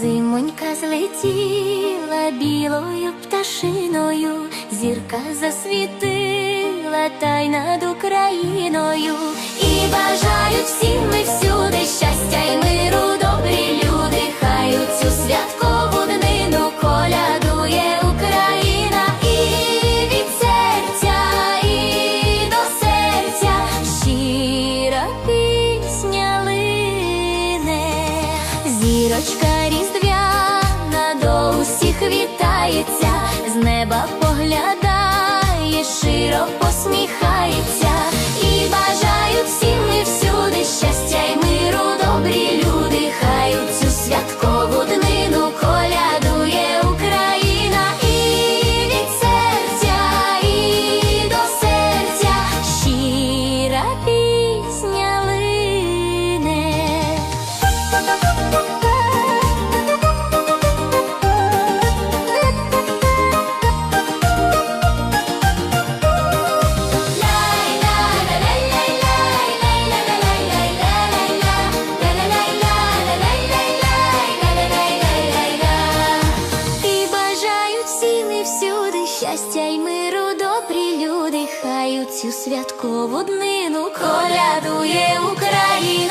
Зимонька злетіла білою пташиною, зірка засвітила та й над Україною. І бажають всім Зірочка різдвяна до усіх вітається, з неба поглядає, широ посміхається, і щастя й миру, добрі люди, хай у цю святкову днину колядує Україна